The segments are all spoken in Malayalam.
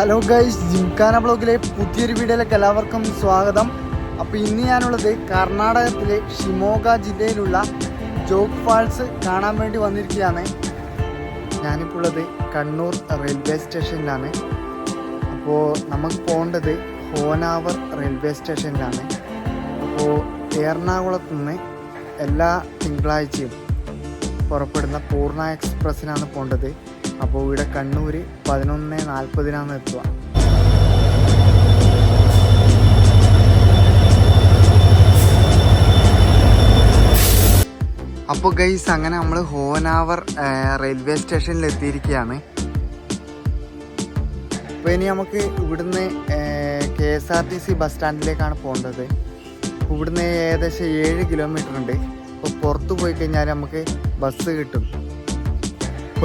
ഹലോ ഗൈസ് ജിംഖാന ബ്ലോഗിലെ പുതിയൊരു വീഡിയോയിലേക്ക് എല്ലാവർക്കും സ്വാഗതം. അപ്പോൾ ഇന്ന് ഞാനുള്ളത് കർണാടകത്തിലെ ഷിമോഗ ജില്ലയിലുള്ള ജോഗ് ഫാൾസ് കാണാൻ വേണ്ടി വന്നിരിക്കുകയാണ്. ഞാനിപ്പോൾ ഉള്ളത് കണ്ണൂർ റെയിൽവേ സ്റ്റേഷനിലാണ്. അപ്പോൾ നമുക്ക് പോകേണ്ടത് ഹോനാവർ റെയിൽവേ സ്റ്റേഷനിലാണ്. അപ്പോൾ എറണാകുളത്ത് നിന്ന് എല്ലാ തിങ്കളാഴ്ചയും പുറപ്പെടുന്ന പൂർണ എക്സ്പ്രസ്സിനാണ് പോകേണ്ടത്. അപ്പോൾ ഇവിടെ കണ്ണൂർ പതിനൊന്ന് നാൽപ്പതിനാണ് എത്തുക. അപ്പോൾ ഗൈസ് അങ്ങനെ നമ്മൾ ഹോനാവർ റെയിൽവേ സ്റ്റേഷനിൽ എത്തിയിരിക്കുകയാണ്. അപ്പോൾ ഇനി നമുക്ക് ഇവിടുന്ന് K S R T C bus സ്റ്റാൻഡിലേക്കാണ് പോകേണ്ടത്. ഇവിടുന്ന് ഏകദേശം ഏഴ് കിലോമീറ്റർ ഉണ്ട്. അപ്പോൾ പുറത്ത് പോയി കഴിഞ്ഞാൽ നമുക്ക് ബസ് കിട്ടും.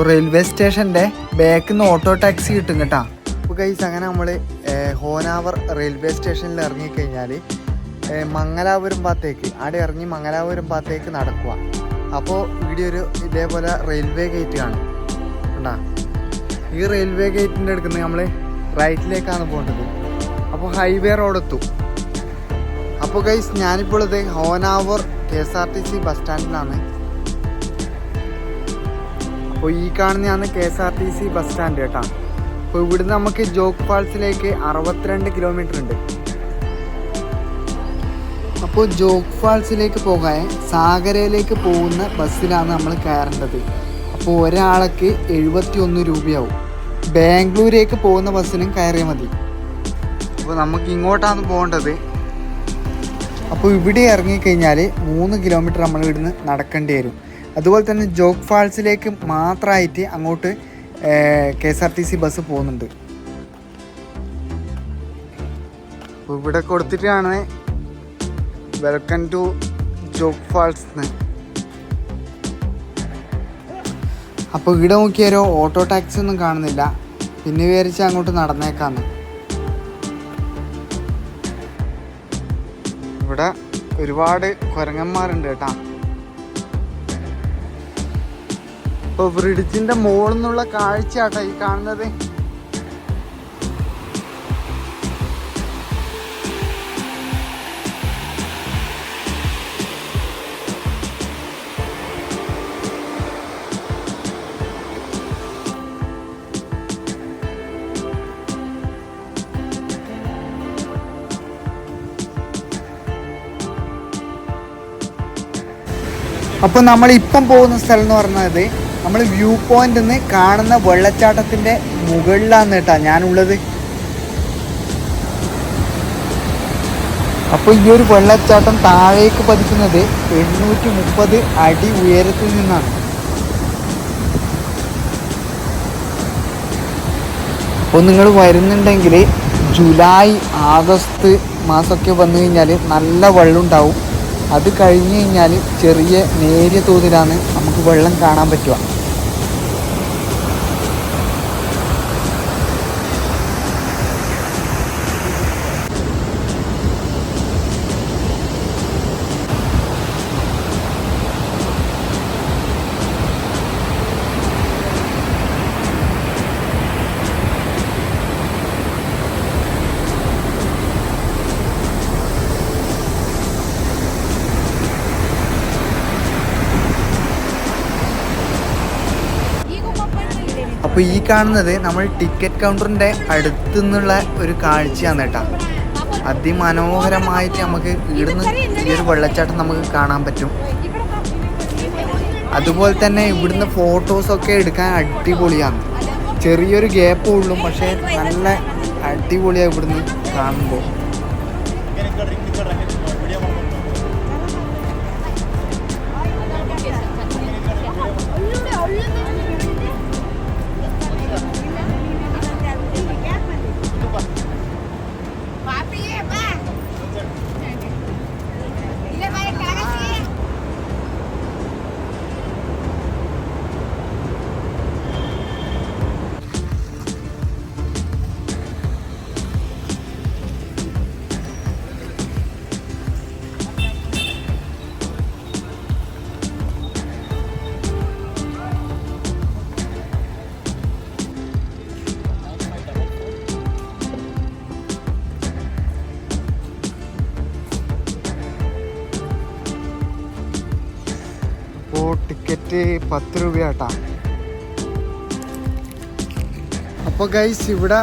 റെയിൽവേ സ്റ്റേഷന്റെ ബാക്കിൽ നിന്ന് ഓട്ടോ ടാക്സി കിട്ടും കേട്ടാ. അപ്പോൾ കൈസ് അങ്ങനെ നമ്മൾ ഹോനാവർ റെയിൽവേ സ്റ്റേഷനിൽ ഇറങ്ങിക്കഴിഞ്ഞാൽ മംഗലാപുരം ഭാഗത്തേക്ക് അവിടെ ഇറങ്ങി മംഗലാപുരം ഭാഗത്തേക്ക് നടക്കുക അപ്പോൾ ഇവിടെ ഒരു ഇതേപോലെ റെയിൽവേ ഗേറ്റ് കാണും. കണ്ടാ? ഈ റെയിൽവേ ഗേറ്റിന്റെ അടുക്കുന്ന നമ്മൾ റൈറ്റിലേക്കാണ് പോകേണ്ടത് അപ്പോൾ ഹൈവേ റോഡ് എത്തും. അപ്പോൾ ഗൈസ് ഞാനിപ്പോൾ ഇത് Honnavar K S R T C bus സ്റ്റാൻഡിലാണ് അപ്പോൾ ഈ കാണുന്നതാണ് K S R T C bus stand കേട്ടോ. അപ്പോൾ ഇവിടുന്ന് നമുക്ക് ജോഗ് ഫാൾസിലേക്ക് അറുപത്തിരണ്ട് കിലോമീറ്റർ ഉണ്ട്. അപ്പോൾ ജോഗ് ഫാൾസിലേക്ക് പോകാൻ സാഗരയിലേക്ക് പോകുന്ന ബസ്സിലാണ് നമ്മൾ കയറേണ്ടത്. അപ്പോൾ ഒരാൾക്ക് എഴുപത്തി ഒന്ന് രൂപയാവും. ബാംഗ്ലൂരേക്ക് പോകുന്ന ബസ്സിനും കയറിയാൽ മതി. അപ്പോൾ നമുക്ക് ഇങ്ങോട്ടാണ് പോകേണ്ടത്. അപ്പോൾ ഇവിടെ ഇറങ്ങിക്കഴിഞ്ഞാൽ മൂന്ന് കിലോമീറ്റർ നമ്മൾ ഇവിടുന്ന് നടക്കേണ്ടി വരും. അതുപോലെ തന്നെ ജോഗ് ഫാൾസിലേക്ക് മാത്രമായിട്ട് അങ്ങോട്ട് K S R T C bus പോകുന്നുണ്ട്. ഇവിടെ കൊടുത്തിട്ടാണ് വെൽക്കം ടു ജോഗ് ഫാൾസ് അപ്പോൾ ഇവിടെ നോക്കിയാലോ ഓട്ടോ ടാക്സി ഒന്നും കാണുന്നില്ല. പിന്നെ വിചാരിച്ച് അങ്ങോട്ട് നടന്നേക്കാന്ന്. ഇവിടെ ഒരുപാട് കുരങ്ങന്മാരുണ്ട് കേട്ടാ. ഇപ്പൊ ബ്രിഡ്ജിന്റെ മുകളിൽ നിന്നുള്ള കാഴ്ചയാട്ടോ ഈ കാണുന്നത്. അപ്പോൾ നമ്മൾ ഇപ്പം പോകുന്ന സ്ഥലം എന്ന് പറഞ്ഞത് നമ്മൾ വ്യൂ പോയിന്റ് നിന്ന് കാണുന്ന വെള്ളച്ചാട്ടത്തിന്റെ മുകളിലാണ് കേട്ടാ ഞാനുള്ളത്. അപ്പോൾ ഈ ഒരു വെള്ളച്ചാട്ടം താഴേക്ക് പതിക്കുന്നത് എണ്ണൂറ്റി മുപ്പത് അടി ഉയരത്തിൽ നിന്നാണ്. അപ്പോൾ നിങ്ങൾ വരുന്നുണ്ടെങ്കിൽ ജൂലൈ ആഗസ്റ്റ് മാസമൊക്കെ വന്നു കഴിഞ്ഞാൽ നല്ല വെള്ളം ഉണ്ടാവും അത് കഴിഞ്ഞ് കഴിഞ്ഞാൽ ചെറിയ നേരിയ തോതിലാണ് നമുക്ക് വെള്ളം കാണാൻ പറ്റുക. അപ്പോൾ ഈ കാണുന്നത് നമ്മൾ ടിക്കറ്റ് കൗണ്ടറിന്റെ അടുത്തു നിന്നുള്ള ഒരു കാഴ്ചയാണ് കേട്ടോ. അതിമനോഹരമായിട്ട് നമുക്ക് ഇവിടുന്ന് ഈ ഒരു വെള്ളച്ചാട്ടം നമുക്ക് കാണാൻ പറ്റും. അതുപോലെ തന്നെ ഇവിടുന്ന് ഫോട്ടോസൊക്കെ എടുക്കാൻ അടിപൊളിയാണ്. ചെറിയൊരു ഗ്യാപ്പ് ഉള്ളൂ പക്ഷേ നല്ല അടിപൊളിയാണ് ഇവിടുന്ന് കാണുമ്പോൾ. ടിക്കറ്റ് പത്ത് രൂപയാട്ടാ. അപ്പോൾ ഗൈസ് ഇവിടെ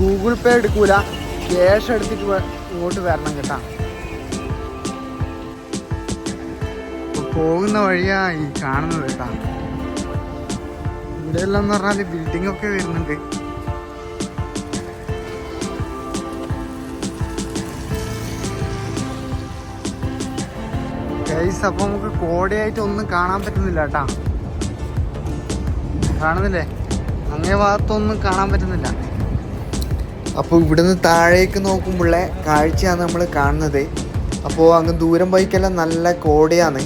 ഗൂഗിൾ പേ എടുക്കൂല. ക്യാഷ് എടുത്തിട്ട് ഇങ്ങോട്ട് വരണം കേട്ടാ. പോകുന്ന വഴിയാ ഈ കാണുന്നത് കേട്ടാ. ഇവിടെ എല്ലാം എന്ന് പറഞ്ഞാൽ ബിൽഡിംഗ് ഒക്കെ വരുന്നുണ്ട്. ഗൈസ് അപ്പൊ നമുക്ക് കോടയായിട്ട് ഒന്നും കാണാൻ പറ്റുന്നില്ല കേട്ടാ. കാണുന്നില്ലേ? അങ്ങേ ഭാഗത്തൊന്നും കാണാൻ പറ്റുന്നില്ല. അപ്പോൾ ഇവിടുന്ന് താഴേക്ക് നോക്കുമ്പോഴേ കാഴ്ചയാണ് നമ്മൾ കാണുന്നത്. അപ്പോൾ അങ്ങ് ദൂരം പോയിക്കെല്ലാം നല്ല കോടയാണ്.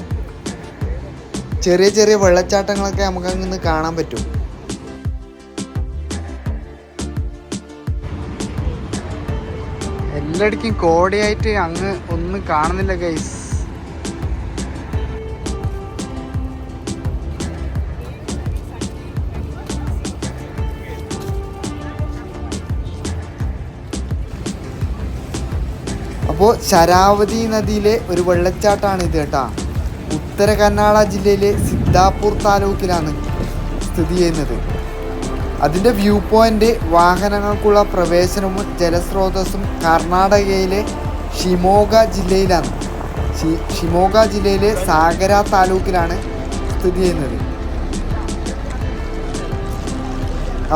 ചെറിയ ചെറിയ വെള്ളച്ചാട്ടങ്ങളൊക്കെ നമുക്ക് അങ്ങ് കാണാൻ പറ്റും. എല്ലായിടക്കും കോടയായിട്ട് അങ്ങ് ഒന്നും കാണുന്നില്ല ഗൈസ് അപ്പോൾ ശരാവതി നദിയിലെ ഒരു വെള്ളച്ചാട്ടമാണ് ഇത് കേട്ടാ. ഉത്തര കന്നഡ ജില്ലയിലെ സിദ്ധാപൂർ താലൂക്കിലാണ് സ്ഥിതി ചെയ്യുന്നത്. അതിന്റെ വ്യൂ പോയിന്റ് വാഹനങ്ങൾക്കുള്ള പ്രവേശനവും ജലസ്രോതസ്സും കർണാടകയിലെ ഷിമോഗ ജില്ലയിലാണ്. ഷിമോഗ ജില്ലയിലെ സാഗര താലൂക്കിലാണ് സ്ഥിതി ചെയ്യുന്നത്.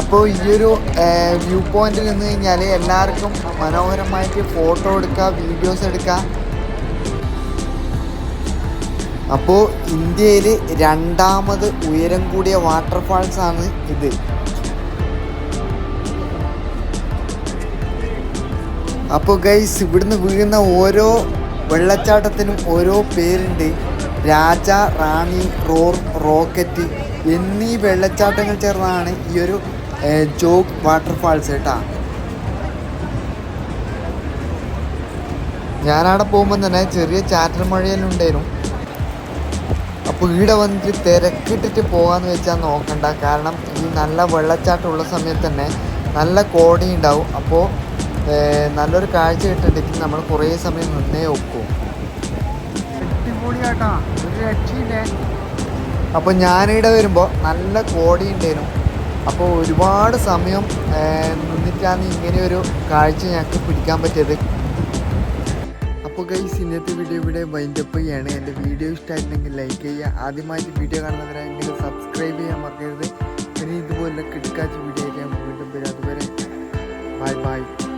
അപ്പോൾ ഈ ഒരു വ്യൂ പോയിന്റിൽ നിന്ന് കഴിഞ്ഞാൽ എല്ലാവർക്കും മനോഹരമായിട്ട് ഫോട്ടോ എടുക്കുക വീഡിയോസ് എടുക്കുക അപ്പോൾ ഇന്ത്യയിൽ രണ്ടാമത് ഉയരം കൂടിയ വാട്ടർഫാൾസ് ആണ് ഇത്. അപ്പോൾ ഗൈസ് ഇവിടുന്ന് വീഴുന്ന ഓരോ വെള്ളച്ചാട്ടത്തിനും ഓരോ പേരുണ്ട്. രാജ റാണി റോർ റോക്കറ്റ് എന്നീ വെള്ളച്ചാട്ടങ്ങൾ ചേർന്നാണ് ഈ ഒരു ജോഗ് വാട്ടർഫാൾസ് കേട്ടാ ഞാനവിടെ പോകുമ്പോൾ തന്നെ ചെറിയ ചാറ്റൽ മഴയെല്ലാം ഉണ്ടായിരുന്നു. അപ്പോൾ ഇവിടെ വന്നിട്ട് തിരക്കിട്ടിട്ട് പോകാമെന്ന് വെച്ചാൽ നോക്കണ്ട. കാരണം ഈ നല്ല വെള്ളച്ചാട്ടമുള്ള സമയത്ത് തന്നെ നല്ല കോടി ഉണ്ടാവും. അപ്പോൾ നല്ലൊരു കാഴ്ച കിട്ടണ്ടെങ്കിൽ നമ്മൾ കുറേ സമയം നിന്നേ ഒക്കും. അടിപൊളിയാട്ടാ. ഒരു രക്ഷയില്ലേ? അപ്പോൾ ഞാനിവിടെ വരുമ്പോൾ നല്ല കോടി ഉണ്ടായിരുന്നു. അപ്പോൾ ഒരുപാട് സമയം നിന്നിട്ടാണ് ഇങ്ങനെ ഒരു കാഴ്ച ഞങ്ങൾക്ക് പിടിക്കാൻ പറ്റിയത്. അപ്പോൾ ഗൈസ് ഇന്നത്തെ വീഡിയോ ഇവിടെ വൈൻഡപ്പ് ചെയ്യാണ്. എന്റെ വീഡിയോ ഇഷ്ടമായിട്ടുണ്ടെങ്കിൽ ലൈക്ക് ചെയ്യുക. ആദ്യമായിട്ട് വീഡിയോ കാണുന്നവരാണെങ്കിൽ സബ്സ്ക്രൈബ് ചെയ്യാൻ മറക്കരുത്. ഇനി ഇതുപോലെ കിടക്കാച്ച വീഡിയോ ഞാൻ വീണ്ടും വരും. അതുവരെ ബൈ ബൈ